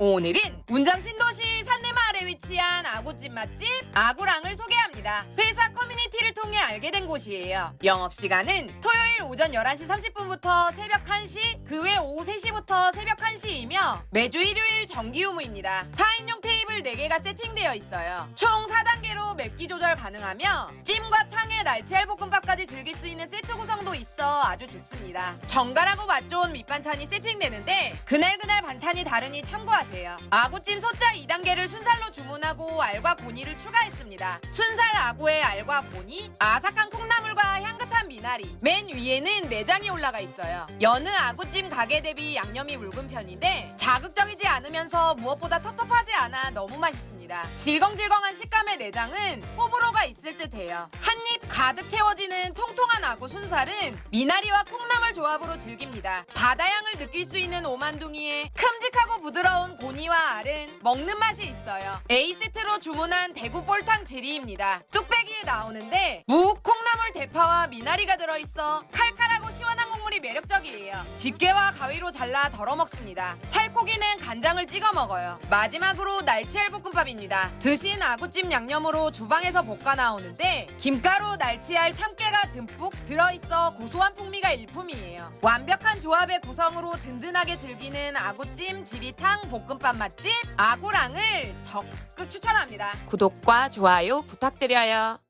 오늘은 운정 신도시 산내마을에 위치한 아구찜 맛집 아구랑을 소개합니다. 회사 커뮤니티를 통해 알게 된 곳이에요. 영업시간은 토요일 오전 11시 30분부터 새벽 1시, 그 외 오후 3시부터 새벽 1시이며 매주 일요일 정기 유무입니다. 4인용 테이블 4개가 세팅되어 있어요. 총 4단계로 맵기 조절 가능하며 찜과 탕에 날치알 볶음밥까지 즐길 수 있는 세트 구성도 있어 아주 좋습니다. 정갈하고 맛 좋은 밑반찬이 세팅되는데 그날그날 반찬이 다르니 참고하세요. 아구찜 소자 2단계를 순살로 주문하고 알과 고니를 추가했습니다. 순살 아구에 알과 고니, 아삭한 콩나물과 향긋한 미나리, 맨 위에는 내장이 올라가 있어요. 여느 아구찜 가게 대비 양념이 묽은 편인데 자극적이지 않으면서 무엇보다 텁텁하지 않아 너무 맛있습니다. 질겅질겅한 식감의 내장은 호불호가 있을 듯해요. 한 입 가득 채워지는 통통한 아구 순살은 미나리와 콩나물 조합으로 즐깁니다. 바다향을 느낄 수 있는 오만둥이에 큼직하고 부드러운 고니와 알은 먹는 맛이 있어요. A 세트로 주문한 대구 볼탕 지리입니다. 뚝배기에 나오는데 무, 콩 미나리가 들어있어 칼칼하고 시원한 국물이 매력적이에요. 집게와 가위로 잘라 덜어 먹습니다. 살코기는 간장을 찍어 먹어요. 마지막으로 날치알 볶음밥입니다. 드신 아구찜 양념으로 주방에서 볶아 나오는데 김가루, 날치알, 참깨가 듬뿍 들어있어 고소한 풍미가 일품이에요. 완벽한 조합의 구성으로 든든하게 즐기는 아구찜, 지리탕, 볶음밥 맛집 아구랑을 적극 추천합니다. 구독과 좋아요 부탁드려요.